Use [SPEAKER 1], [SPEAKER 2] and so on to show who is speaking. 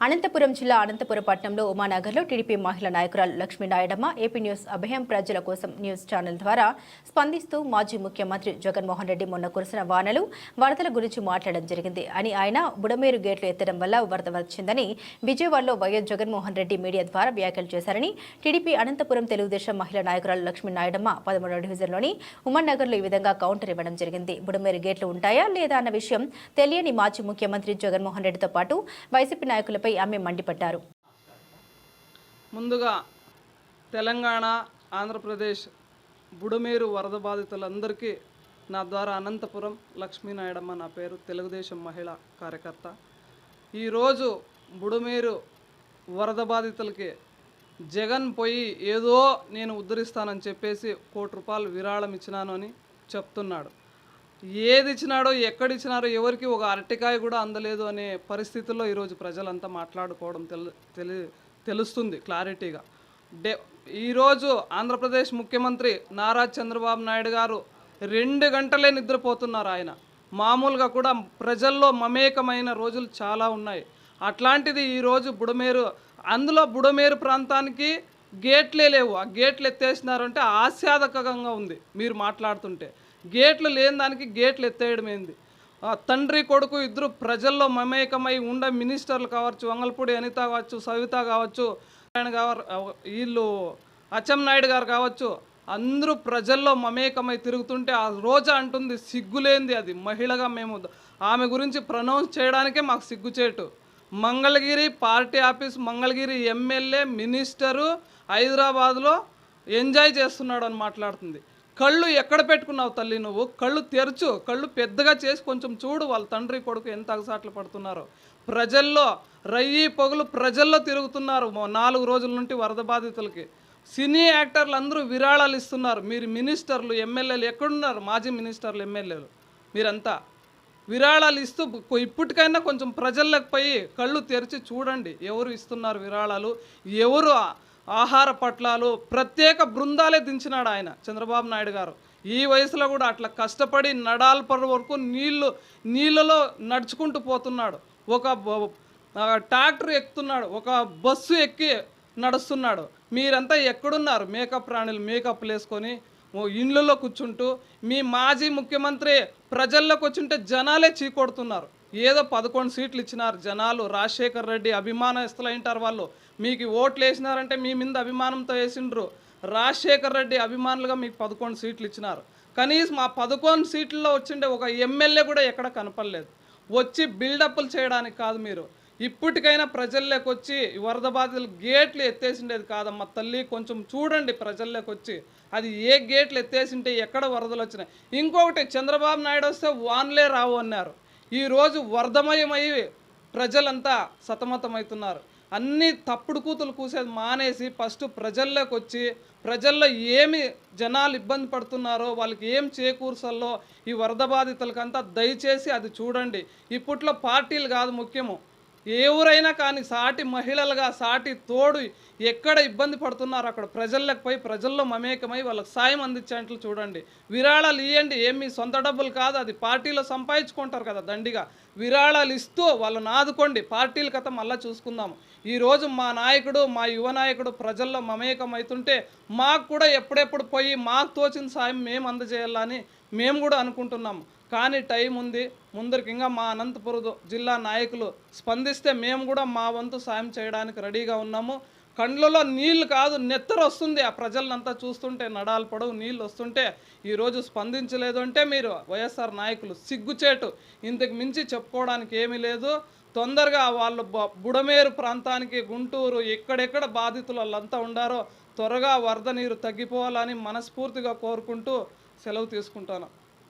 [SPEAKER 1] అనంతపురం జిల్లా అనంతపురం పట్టణంలో ఉమానగర్లో టీడీపీ మహిళా నాయకురాలు లక్ష్మీ నాయుడమ్మ ఏపీ న్యూస్ అభయం ప్రజల కోసం న్యూస్ ఛానల్ ద్వారా స్పందిస్తూ మాజీ ముఖ్యమంత్రి జగన్మోహన్ రెడ్డి మొన్న కురిసిన వానలు వరదల గురించి మాట్లాడడం జరిగింది. అని ఆయన బుడమేరు గేట్లు ఎత్తడం వల్ల వరద వచ్చిందని విజయవాడలో వైఎస్ జగన్మోహన్ రెడ్డి మీడియా ద్వారా వ్యాఖ్యలు చేశారని టీడీపీ అనంతపురం తెలుగుదేశం మహిళా నాయకురాలు లక్ష్మీ నాయుడమ్మ పదమూడవ డివిజన్లోని ఉమానగర్లో ఈ విధంగా కౌంటర్ ఇవ్వడం జరిగింది. బుడమేరు గేట్లు ఉంటాయా లేదా అన్న విషయం తెలియని మాజీ ముఖ్యమంత్రి జగన్మోహన్ రెడ్డితో పాటు వైసీపీ నాయకులపై ఆమె మండిపడ్డారు.
[SPEAKER 2] ముందుగా తెలంగాణ ఆంధ్రప్రదేశ్ బుడమేరు వరద బాధితులందరికీ నా ద్వారా అనంతపురం లక్ష్మీనాయుడమ్మ నా పేరు తెలుగుదేశం మహిళా కార్యకర్త. ఈరోజు బుడమేరు వరద బాధితులకి జగన్ పోయి ఏదో నేను ఉద్ధరిస్తానని చెప్పేసి కోటి రూపాయలు విరాళం ఇచ్చినాను అని చెప్తున్నాడు. ఏది ఇచ్చినాడో ఎక్కడిచ్చినారో ఎవరికి ఒక అరటికాయ కూడా అందలేదు అనే పరిస్థితుల్లో ఈరోజు ప్రజలంతా మాట్లాడుకోవడం తెలు తెలి తెలుస్తుంది క్లారిటీగా. డే ఈరోజు ఆంధ్రప్రదేశ్ ముఖ్యమంత్రి నారా చంద్రబాబు నాయుడు గారు రెండు గంటలే నిద్రపోతున్నారు ఆయన. మామూలుగా కూడా ప్రజల్లో మమేకమైన రోజులు చాలా ఉన్నాయి. అట్లాంటిది ఈరోజు బుడమేరు అందులో బుడమేరు ప్రాంతానికి గేట్లే లేవు. ఆ గేట్లు ఎత్తేసినారంటే ఆశాదకంగా ఉంది మీరు మాట్లాడుతుంటే. గేట్లు లేని దానికి గేట్లు ఎత్తేయడం ఏంది? తండ్రి కొడుకు ఇద్దరు ప్రజల్లో మమేకమై ఉండ మినిస్టర్లు కావచ్చు వంగల్పూడి అనిత కావచ్చు సవిత కావచ్చు ఆయన కావ- వీళ్ళు అచ్చెన్నాయుడు గారు కావచ్చు అందరూ ప్రజల్లో మమేకమై తిరుగుతుంటే ఆ రోజా అంటుంది సిగ్గులేంది అది. మహిళగా మేము ఆమె గురించి ప్రనౌన్స్ చేయడానికే మాకు సిగ్గుచేటు. Mangalagiri party office Mangalagiri MLA minister హైదరాబాద్లో ఎంజాయ్ చేస్తున్నాడు అని మాట్లాడుతుంది. కళ్ళు ఎక్కడ పెట్టుకున్నావు తల్లి నువ్వు? కళ్ళు తెరచు. కళ్ళు పెద్దగా చేసి కొంచెం చూడు వాళ్ళ తండ్రి కొడుకు ఎంత అగసాట్లు పడుతున్నారో. ప్రజల్లో రయ్యి పొగలు ప్రజల్లో తిరుగుతున్నారు నాలుగు రోజుల నుండి వరద బాధితులకి. సినీ యాక్టర్లు అందరూ విరాళాలు ఇస్తున్నారు. మీరు మినిస్టర్లు ఎమ్మెల్యేలు ఎక్కడున్నారు? మాజీ మినిస్టర్లు ఎమ్మెల్యేలు. మీరంతా విరాళాలు ఇస్తూ ఇప్పటికైనా కొంచెం ప్రజల్లోకి పోయి కళ్ళు తెరిచి చూడండి. ఎవరు ఇస్తున్నారు విరాళాలు? ఎవరు ఆహార పట్లాలు ప్రత్యేక బృందాలే దించినాడు ఆయన చంద్రబాబు నాయుడు గారు. ఈ వయసులో కూడా అట్లా కష్టపడి నడాల్పర వరకు నీళ్ళు నీళ్ళలో నడుచుకుంటూ పోతున్నాడు. ఒక ట్రాక్టర్ ఎక్కుతున్నాడు ఒక బస్సు ఎక్కి నడుస్తున్నాడు. మీరంతా ఎక్కడున్నారు? మేకప్ ప్రాణులు మేకప్ వేసుకొని ఇండ్లలో కూర్చుంటూ మీ మాజీ ముఖ్యమంత్రి ప్రజల్లోకి వచ్చుంటే జనాలే చీకొడుతున్నారు. ఏదో పదకొండు సీట్లు ఇచ్చినారు జనాలు. రాజశేఖర్ రెడ్డి అభిమానస్తులు అయింటారు వాళ్ళు. మీకు ఓట్లు వేసినారంటే మీ మీద అభిమానంతో వేసిండ్రు. రాజశేఖర్ రెడ్డి అభిమానులుగా మీకు పదకొండు సీట్లు ఇచ్చినారు. కనీసం ఆ పదకొండు సీట్లలో వచ్చిండే ఒక ఎమ్మెల్యే కూడా ఎక్కడ కనపడలేదు. వచ్చి బిల్డప్లు చేయడానికి కాదు మీరు. ఇప్పటికైనా ప్రజల్లోకి వచ్చి వరద బాధితులు గేట్లు ఎత్తేసిండేది కాదమ్మా తల్లి. కొంచెం చూడండి ప్రజల్లోకి వచ్చి. అది ఏ గేట్లు ఎత్తేసింటే ఎక్కడ వరదలు వచ్చినాయి. ఇంకొకటి చంద్రబాబు నాయుడు వస్తే వాన్లే రావు అన్నారు. ఈరోజు వర్ధమయమై ప్రజలంతా సతమతమవుతున్నారు. అన్ని తప్పుడు కూతులు కూసేది మానేసి ఫస్ట్ ప్రజల్లోకి వచ్చి ప్రజల్లో ఏమి జనాలు ఇబ్బంది పడుతున్నారో వాళ్ళకి ఏం చేకూర్చల్లో ఈ వరద బాధితులకంతా దయచేసి అది చూడండి. ఇప్పట్లో పార్టీలు కాదు ముఖ్యము. ఎవరైనా కానీ సాటి మహిళలుగా సాటి తోడు ఎక్కడ ఇబ్బంది పడుతున్నారో అక్కడ ప్రజలకు పోయి ప్రజల్లో మమేకమై వాళ్ళకి సాయం అందించేట్లు చూడండి. విరాళాలు ఇవ్వండి ఏమి సొంత డబ్బులు కాదు. అది పార్టీలో సంపాదించుకుంటారు కదా దండిగా. విరాళాలు ఇస్తూ వాళ్ళని ఆదుకోండి. పార్టీల కథ మళ్ళీ చూసుకుందాము. ఈరోజు మా నాయకుడు మా యువ నాయకుడు ప్రజల్లో మమేకం అవుతుంటే మాకు కూడా ఎప్పుడెప్పుడు పోయి మాకు తోచిన సాయం మేము అందజేయాలని మేము కూడా అనుకుంటున్నాము. కానీ టైం ఉంది. ముందరికి ఇంకా మా అనంతపురం జిల్లా నాయకులు స్పందిస్తే మేము కూడా మా వంతు సాయం చేయడానికి రెడీగా ఉన్నాము. కండ్లలో నీళ్ళు కాదు నెత్తరు వస్తుంది. ఆ ప్రజలనంతా చూస్తుంటే నడాలు పొడవు నీళ్ళు వస్తుంటే ఈరోజు స్పందించలేదు అంటే మీరు వైఎస్ఆర్ నాయకులు సిగ్గుచేటు. ఇంతకు మించి చెప్పుకోవడానికి ఏమీ లేదు. తొందరగా వాళ్ళు బుడమేరు ప్రాంతానికి గుంటూరు ఎక్కడెక్కడ బాధితులు వాళ్ళంతా ఉండారో త్వరగా వరద నీరు తగ్గిపోవాలని మనస్ఫూర్తిగా కోరుకుంటూ సెలవు తీసుకుంటాను.